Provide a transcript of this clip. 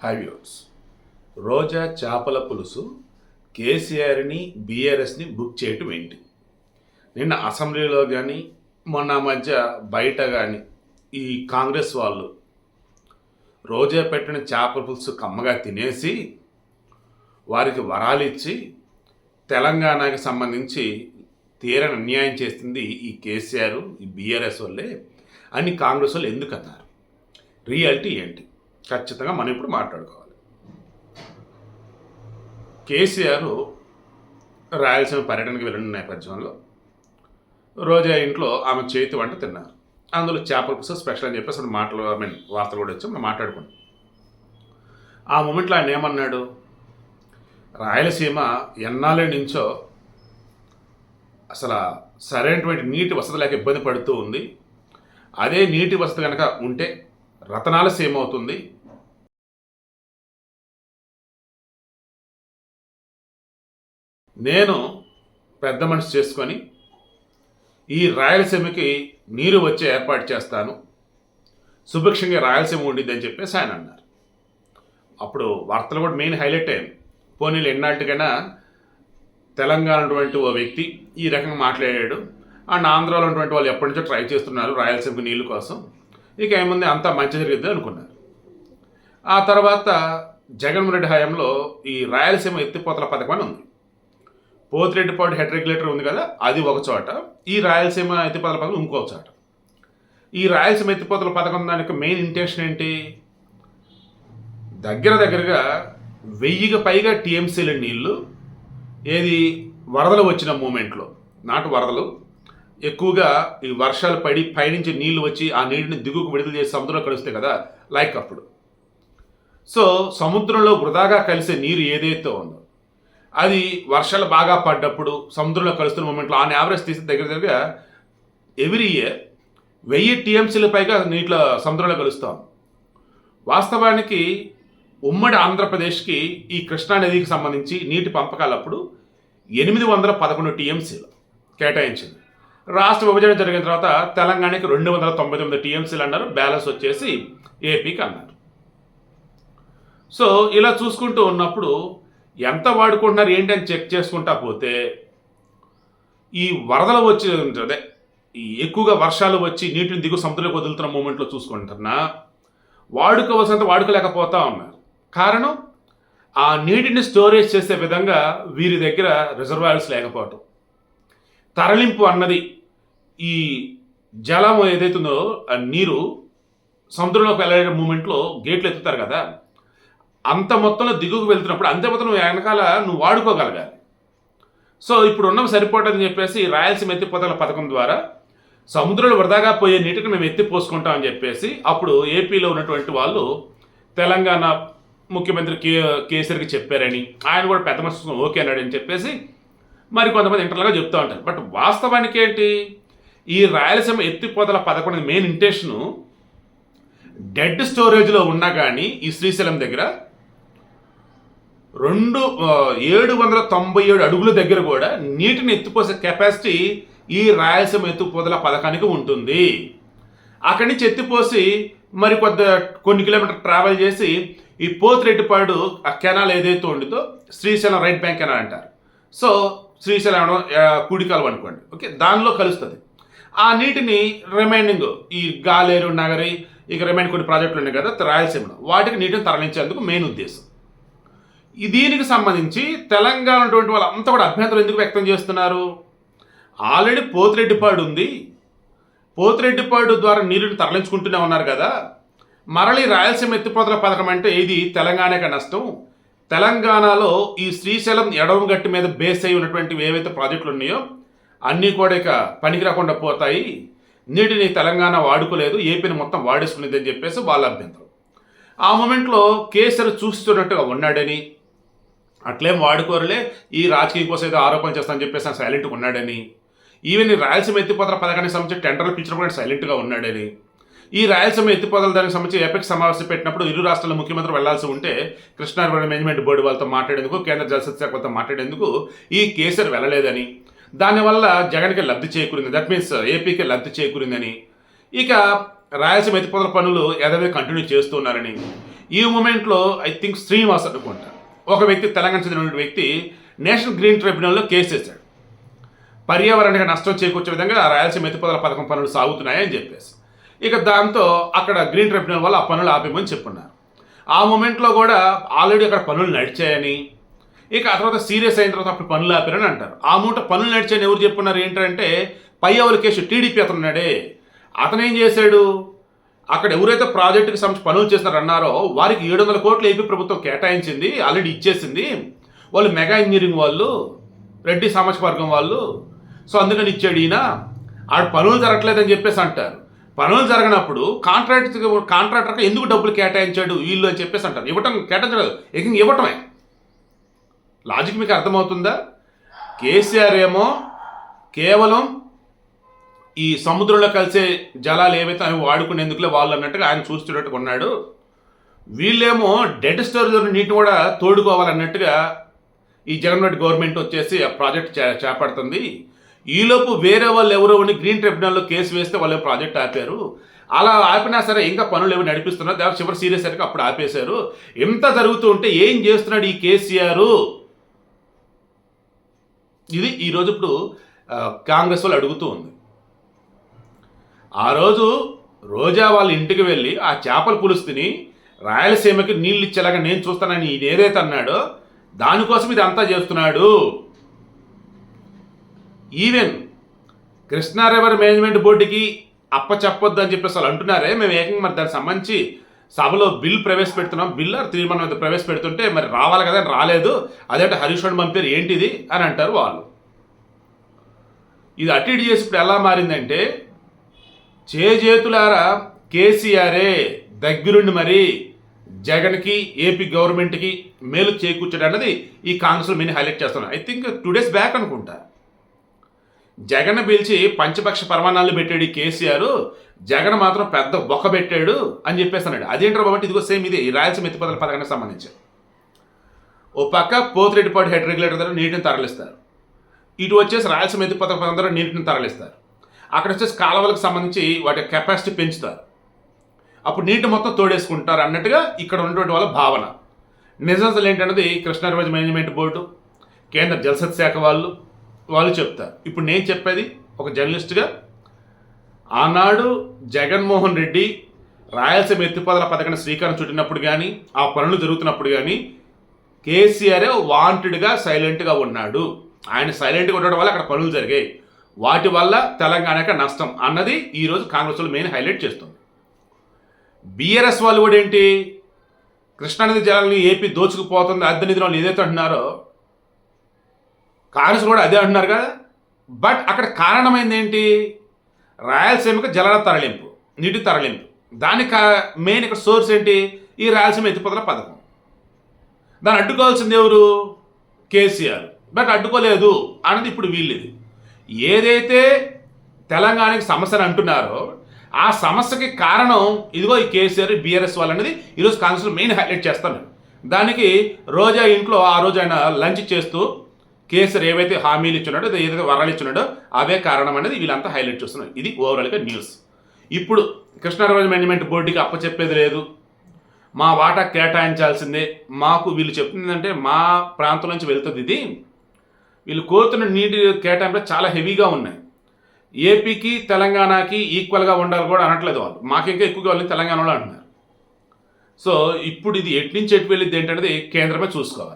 Hi రోజా చేపల పులుసు కేసీఆర్ని బీఆర్ఎస్ని బుక్ చేయటం ఏంటి? నిన్న అసెంబ్లీలో కానీ మొన్న మధ్య బయట కానీ ఈ కాంగ్రెస్ వాళ్ళు రోజా పెట్టిన చేపల పులుసు కమ్మగా తినేసి వారికి వరాలు ఇచ్చి తెలంగాణకి సంబంధించి తీరని అన్యాయం చేస్తుంది ఈ కేసీఆర్ ఈ బీఆర్ఎస్ వాళ్ళే అని కాంగ్రెస్ వాళ్ళు ఎందుకు అన్నారు రియాలిటీ ఏంటి? ఖచ్చితంగా మనం ఇప్పుడు మాట్లాడుకోవాలి. కేసీఆర్ రాయలసీమ పర్యటనకి వెళ్ళిన నేపథ్యంలో రోజా ఇంట్లో ఆమె చేతి వంట తిన్నారు. అందులో చేపల పులుసు స్పెషల్ అని చెప్పేసి అసలు మాటలు ఐ మీన్ వార్తలు కూడా వచ్చి మనం మాట్లాడుకున్నాం. ఆ మూమెంట్లో ఆయన ఏమన్నాడు? రాయలసీమ ఎన్నాళ్ళ నుంచో అసలు సరైనటువంటి నీటి వసతి లేక ఇబ్బంది పడుతూ ఉంది. అదే నీటి వసతి కనుక ఉంటే రతనాల సీమ అవుతుంది. నేను పెద్ద మనిషి చేసుకొని ఈ రాయలసీమకి నీరు వచ్చే ఏర్పాటు చేస్తాను. సుభిక్షంగా రాయలసీమ ఉండిద్దని చెప్పేసి ఆయన అన్నారు. అప్పుడు వార్తలు కూడా మెయిన్ హైలైట్ అయింది పోనీలు ఎన్నాటికైనా తెలంగాణ ఉన్నటువంటి ఓ వ్యక్తి ఈ రకంగా మాట్లాడాడు. అండ్ ఆంధ్రాలో ఉన్నటువంటి వాళ్ళు ఎప్పటి నుంచో ట్రై చేస్తున్నారు రాయలసీమకి నీళ్ళు కోసం. ఇక ఏముంది అంతా మంచి జరిగిద్ది అనుకున్నారు. ఆ తర్వాత జగన్మోహన్ రెడ్డి హయాంలో ఈ రాయలసీమ ఎత్తిపోతల పథకం అని ఉంది. పోతిరెడ్డిపాడు హెడ్ రెగ్యులేటర్ ఉంది కదా అది ఒక చోట. ఈ రాయలసీమ ఎత్తిపోతల పథకం ఇంకో చోట. ఈ రాయలసీమ ఎత్తిపోతల పథకం దానికి మెయిన్ ఇంటెన్షన్ ఏంటి? దగ్గర దగ్గరగా వెయ్యికి పైగా టీఎంసీల నీళ్ళు ఏది వరదలు వచ్చిన మూమెంట్లో నాటు వరదలు ఎక్కువగా ఈ వర్షాలు పడి పైనుంచి నీళ్ళు వచ్చి ఆ నీటిని దిగుకు విడుదల చేసి సముద్రంలో కలుస్తాయి కదా లైక్ అప్పుడు. సో సముద్రంలో వృధాగా కలిసే నీరు ఏదైతే ఉందో అది వర్షాలు బాగా పడ్డప్పుడు సముద్రంలో కలుస్తున్న మూమెంట్లో ఆన్ యావరేజ్ తీసి దగ్గర దగ్గర ఎవ్రీ ఇయర్ వెయ్యి టీఎంసీల పైగా నీటిలో సముద్రంలో కలుస్తాం. వాస్తవానికి ఉమ్మడి ఆంధ్రప్రదేశ్కి ఈ కృష్ణా నదికి సంబంధించి నీటి పంపకాలప్పుడు ఎనిమిది వందల పదకొండు టీఎంసీలు కేటాయించింది. రాష్ట్ర విభజన జరిగిన తర్వాత తెలంగాణకి రెండు వందల తొంభై తొమ్మిది టీఎంసీలు అన్నారు. బ్యాలెన్స్ వచ్చేసి ఏపీకి అన్నారు. సో ఇలా చూసుకుంటూ ఉన్నప్పుడు ఎంత వాడుకుంటున్నారు ఏంటి అని చెక్ చేసుకుంటా పోతే ఈ వరదలు వచ్చే అదే ఎక్కువగా వర్షాలు వచ్చి నీటిని దిగు సముద్రంలోకి వదులుతున్న మూమెంట్లో చూసుకుంటున్నా వాడుకోవాల్సినంత వాడుకోలేకపోతా ఉన్నారు. కారణం ఆ నీటిని స్టోరేజ్ చేసే విధంగా వీరి దగ్గర రిజర్వాయర్స్ లేకపోవటం. తరలింపు అన్నది ఈ జలం ఏదైతుందో ఆ నీరు సముద్రంలోకి వెళ్ళే మూమెంట్లో గేట్లు ఎత్తుతారు కదా. అంత మొత్తంలో దిగుకు వెళ్తున్నప్పుడు అంతే మొత్తం నువ్వు వెనకాల నువ్వు వాడుకోగలగాలి సో ఇప్పుడు ఉన్నవి సరిపోతుందని చెప్పేసి రాయలసీమ ఎత్తిపోతల పథకం ద్వారా సముద్రంలో వృధాగా పోయే నీటిని మేము ఎత్తిపోసుకుంటాం అని చెప్పేసి అప్పుడు ఏపీలో ఉన్నటువంటి వాళ్ళు తెలంగాణ ముఖ్యమంత్రి కే కేసీఆర్కి చెప్పారని. ఆయన కూడా పెద్ద మనసు ఓకే అన్నాడని చెప్పేసి మరి కొంతమంది ఇంటర్నల్గా చెప్తూ ఉంటారు. బట్ వాస్తవానికి ఏంటి? ఈ రాయలసీమ ఎత్తిపోతల పథకం మెయిన్ ఇంటెన్షను డెడ్ స్టోరేజ్లో ఉన్నా కానీ ఈ శ్రీశైలం దగ్గర రెండు ఏడు వందల తొంభై ఏడు అడుగుల దగ్గర కూడా నీటిని ఎత్తిపోసే కెపాసిటీ ఈ రాయలసీమ ఎత్తుపోదల పథకానికి ఉంటుంది. అక్కడి నుంచి ఎత్తిపోసి మరి కొద్ది కొన్ని కిలోమీటర్ ట్రావెల్ చేసి ఈ పోతిరెడ్డిపాడు ఆ కెనాల్ ఏదైతే ఉండిదో శ్రీశైలం రైట్ బ్యాంక్ కెనాల్ అంటారు. సో శ్రీశైలం కుడికాలం కుడి కాలువ అనుకోండి. ఓకే దానిలో కలుస్తుంది. ఆ నీటిని రిమైనింగ్ ఈ గాలేరు నగరి ఇక రిమైన్ కొన్ని ప్రాజెక్టులు ఉన్నాయి కదా రాయలసీమలో. వాటికి నీటిని తరలించేందుకు మెయిన్ ఉద్దేశం. దీనికి సంబంధించి తెలంగాణ ఉన్నటువంటి వాళ్ళంతా కూడా అభ్యంతరం ఎందుకు వ్యక్తం చేస్తున్నారు? ఆల్రెడీ పోతిరెడ్డిపాడు ఉంది. పోతిరెడ్డిపాడు ద్వారా నీరుని తరలించుకుంటూనే ఉన్నారు కదా. మరలి రాయలసీమ ఎత్తిపోతల పథకం అంటే ఇది తెలంగాణకే నష్టం. తెలంగాణలో ఈ శ్రీశైలం ఎడమ గట్టి మీద బేస్ అయి ఉన్నటువంటి ఏవైతే ప్రాజెక్టులు ఉన్నాయో అన్నీ కూడా ఇక పనికి రాకుండా పోతాయి. నీటిని తెలంగాణ వాడుకోలేదు. ఏపీని మొత్తం వాడేసుకునేది అని చెప్పేసి వాళ్ళ అభ్యంతరం. ఆ మూమెంట్లో కేసీఆర్ చూస్తున్నట్టుగా ఉన్నాడని అట్లేం వాడుకోరులే. ఈ రాజకీయ కోసం ఏదో ఆరోపణ చేస్తానని చెప్పేసి ఆయన సైలెంట్గా ఉన్నాడని. ఈవెన్ ఈ రాయలసీమ ఎత్తిపోతల పథకానికి సంబంధించి టెండర్లు పిలిచినప్పుడు కూడా సైలెంట్గా ఉన్నాడని. ఈ రాయలసీమ ఎత్తిపోతల దానికి సంబంధించి ఎపెక్స్ సమావేశం పెట్టినప్పుడు ఇరు రాష్ట్రాల ముఖ్యమంత్రి వెళ్ళాల్సి ఉంటే కృష్ణా మేనేజ్మెంట్ బోర్డు వాళ్ళతో మాట్లాడేందుకు కేంద్ర జలశక్తి శాఖ వాళ్ళతో మాట్లాడేందుకు ఈ కేసీఆర్ వెళ్ళలేదని. దానివల్ల జగన్కి లబ్ధి చేకూరింది. దట్ మీన్స్ ఏపీకి లబ్ధి చేకూరిందని. ఇక రాయలసీమ ఎత్తిపోతల పనులు యథావిధి కంటిన్యూ చేస్తున్నారని. ఈ మూమెంట్లో ఐ థింక్ శ్రీనివాస్ అనుకుంటా. ఒక వ్యక్తి తెలంగాణ చెందిన వ్యక్తి నేషనల్ గ్రీన్ ట్రిబ్యునల్లో కేసు వేశాడు పర్యావరణానికి నష్టం చేకూర్చే విధంగా రాయలసీమ ఎత్తిపోతల పథకం పనులు సాగుతున్నాయని చెప్పేసి. ఇక దాంతో అక్కడ గ్రీన్ ట్రిబ్యునల్ వల్ల ఆ పనులు ఆపేమని చెప్పున్నారు. ఆ మూమెంట్లో కూడా ఆల్రెడీ అక్కడ పనులు నడిచాయని ఇక ఆ తర్వాత సీరియస్ అయిన తర్వాత అప్పుడు పనులు ఆపారని అంటారు. ఆ మూట పనులు నడిచాయని ఎవరు చెప్పున్నారు ఏంటంటే పై కేసు టీడీపీ అతనున్నాడే. అతనేం అతను ఏం చేశాడు? అక్కడ ఎవరైతే ప్రాజెక్టుకి సంబంధించి పనులు చేస్తున్నారన్నారో వారికి ఏడు వందల కోట్లు ఏపీ ప్రభుత్వం కేటాయించింది ఆల్రెడీ ఇచ్చేసింది. వాళ్ళు మెగా ఇంజనీరింగ్ వాళ్ళు రెడ్డి సామాజిక వర్గం వాళ్ళు. సో అందుకని ఇచ్చాడు ఈయన. ఆడ పనులు జరగట్లేదని చెప్పేసి అంటారు. పనులు జరగనప్పుడు కాంట్రాక్ట్ కాంట్రాక్టర్కి ఎందుకు డబ్బులు కేటాయించాడు వీళ్ళు అని చెప్పేసి అంటారు. ఇవ్వటం కేటాయించలేదు. ఏకంగా ఇవ్వటమే. లాజిక్ మీకు అర్థమవుతుందా? కేసీఆర్ ఏమో కేవలం ఈ సముద్రంలో కలిసే జలాలు ఏవైతే అవి వాడుకునేందుకులే వాళ్ళు అన్నట్టుగా ఆయన చూస్తున్నట్టుగా ఉన్నాడు. వీళ్ళేమో డెడ్ స్టోరేజ్ నీటిని కూడా తోడుకోవాలన్నట్టుగా ఈ జగన్ రెడ్డి గవర్నమెంట్ వచ్చేసి ఆ ప్రాజెక్ట్ చే చేపడుతుంది. ఈలోపు వేరే వాళ్ళు ఎవరో ఉండి గ్రీన్ ట్రిబ్యునల్లో కేసు వేస్తే వాళ్ళు ప్రాజెక్ట్ ఆపారు. అలా ఆపినా సరే ఇంకా పనులు ఏమి నడిపిస్తున్నారు. దాని చివరి సీరియస్ అయితే అప్పుడు ఆపేశారు. ఎంత జరుగుతూ ఉంటే ఏం చేస్తున్నాడు ఈ కేసీఆర్? ఇది ఈరోజు ఇప్పుడు కాంగ్రెస్ వాళ్ళు అడుగుతూ ఉంది. ఆ రోజు రోజా వాళ్ళ ఇంటికి వెళ్ళి ఆ చేపల పులుసు తిని రాయలసీమకి నీళ్ళు ఇచ్చేలాగా నేను చూస్తానని ఈయన ఏదైతే అన్నాడో దానికోసం ఇది అంతా చేస్తున్నాడు. ఈవెన్ కృష్ణా రివర్ మేనేజ్మెంట్ బోర్డుకి అప్ప చెప్పొద్దు అని చెప్పేసి వాళ్ళు అంటున్నారే. మేము ఏకంగా మరి దానికి సంబంధించి సభలో బిల్ ప్రవేశపెడుతున్నాం. బిల్ ఆర్ తీర్మానం అయితే ప్రవేశపెడుతుంటే మరి రావాలి కదా రాలేదు. అదేంటే హరీష్ రావు పంపారు ఏంటిది అని అంటారు వాళ్ళు. ఇది అటు ఇటు చేసి ఇప్పుడు ఎలా మారిందంటే చేజేతులారా కేసీఆరే దగ్గరుండి మరి జగన్కి ఏపీ గవర్నమెంట్కి మేలు చేకూర్చడం అన్నది ఈ కాంగ్రెస్లో మెయిన్ హైలైట్ చేస్తున్నారు I think two days back అనుకుంటా. జగన్ పిలిచి పంచపక్ష పరమాణాలు పెట్టాడు ఈ కేసీఆర్. జగన్ మాత్రం పెద్ద బొక్క పెట్టాడు అని చెప్పేసి అన్నాడు. అదేంటారు కాబట్టి ఇదిగో సేమ్ ఇది ఈ రాయలసీమ ఎత్తిపోతల పథకానికి సంబంధించి. ఓ పక్క పోతిరెడ్డిపాటి హెడ్ రెగ్యులేటర్ ద్వారా నీటిని తరలిస్తారు. ఇటు వచ్చేసి రాయలసీమ ఎత్తిపోతల పథకం ద్వారా నీటిని తరలిస్తారు. అక్కడ వచ్చేసి కాలువలకు సంబంధించి వాటి కెపాసిటీ పెంచుతారు. అప్పుడు నీటి మొత్తం తోడేసుకుంటారు అన్నట్టుగా ఇక్కడ ఉన్నటువంటి వాళ్ళ భావన. నిజాలు ఏంటన్నది కృష్ణా రివర్ మేనేజ్మెంట్ బోర్డు కేంద్ర జలసత్ శాఖ వాళ్ళు వాళ్ళు చెప్తారు. ఇప్పుడు నేను చెప్పేది ఒక జర్నలిస్ట్గా ఆనాడు జగన్మోహన్ రెడ్డి రాయలసీమ ఎత్తిపోదల పథకాన్ని శ్రీకారం చుట్టినప్పుడు కానీ ఆ పనులు జరుగుతున్నప్పుడు కానీ కేసీఆర్ వాంటెడ్గా సైలెంట్గా ఉన్నాడు. ఆయన సైలెంట్గా ఉండడం వల్ల అక్కడ పనులు జరిగాయి. వాటి వల్ల తెలంగాణకి నష్టం అన్నది ఈరోజు కాంగ్రెస్ వాళ్ళు మెయిన్ హైలైట్ చేస్తుంది. బీఆర్ఎస్ వాళ్ళు కూడా ఏంటి కృష్ణానది జలాన్ని ఏపీ దోచుకుపోతుంది అద్దె నిధులు వాళ్ళు ఏదైతే అంటున్నారో కాంగ్రెస్ కూడా అదే అంటున్నారు కదా. బట్ అక్కడ కారణమైంది ఏంటి రాయలసీమకు జలాల తరలింపు నీటి తరలింపు. దానికి మెయిన్ ఇక్కడ సోర్స్ ఏంటి ఈ రాయలసీమ ఎత్తిపోతల పథకం. దాన్ని అడ్డుకోవాల్సింది ఎవరు కేసీఆర్. బట్ అడ్డుకోలేదు అన్నది ఇప్పుడు వీళ్ళది ఏదైతే తెలంగాణకి సమస్యను అంటున్నారో ఆ సమస్యకి కారణం ఇదిగో ఈ కేసీఆర్ బీఆర్ఎస్ వాళ్ళు అనేది ఈరోజు కాంగ్రెస్లో మెయిన్ హైలైట్ చేస్తాను. దానికి రోజా ఇంట్లో ఆ రోజు ఆయన లంచ్ చేస్తూ కేసీఆర్ ఏవైతే హామీలు ఇచ్చున్నాడో ఏదైతే వరాలు ఇచ్చున్నాడో అవే కారణం అనేది వీళ్ళంతా హైలైట్ చేస్తున్నారు ఇది ఓవరాల్గా న్యూస్. ఇప్పుడు కృష్ణారాజు మేనేజ్మెంట్ బోర్డుకి అప్పచెప్పేది లేదు. మా వాటా కేటాయించాల్సిందే. మాకు వీళ్ళు చెప్తుందంటే మా ప్రాంతం నుంచి వెళ్తుంది ఇది. వీళ్ళు కోరుతున్న నీటి కేటాయింపులు చాలా హెవీగా ఉన్నాయి. ఏపీకి తెలంగాణకి ఈక్వల్గా ఉండాలి కూడా అనట్లేదు వాళ్ళు. మాకు ఇంకా ఎక్కువగా వాళ్ళని తెలంగాణలో అంటున్నారు. సో ఇప్పుడు ఇది ఎటు నుంచి ఎటు వెళ్ళింది ఏంటనేది కేంద్రమే చూసుకోవాలి.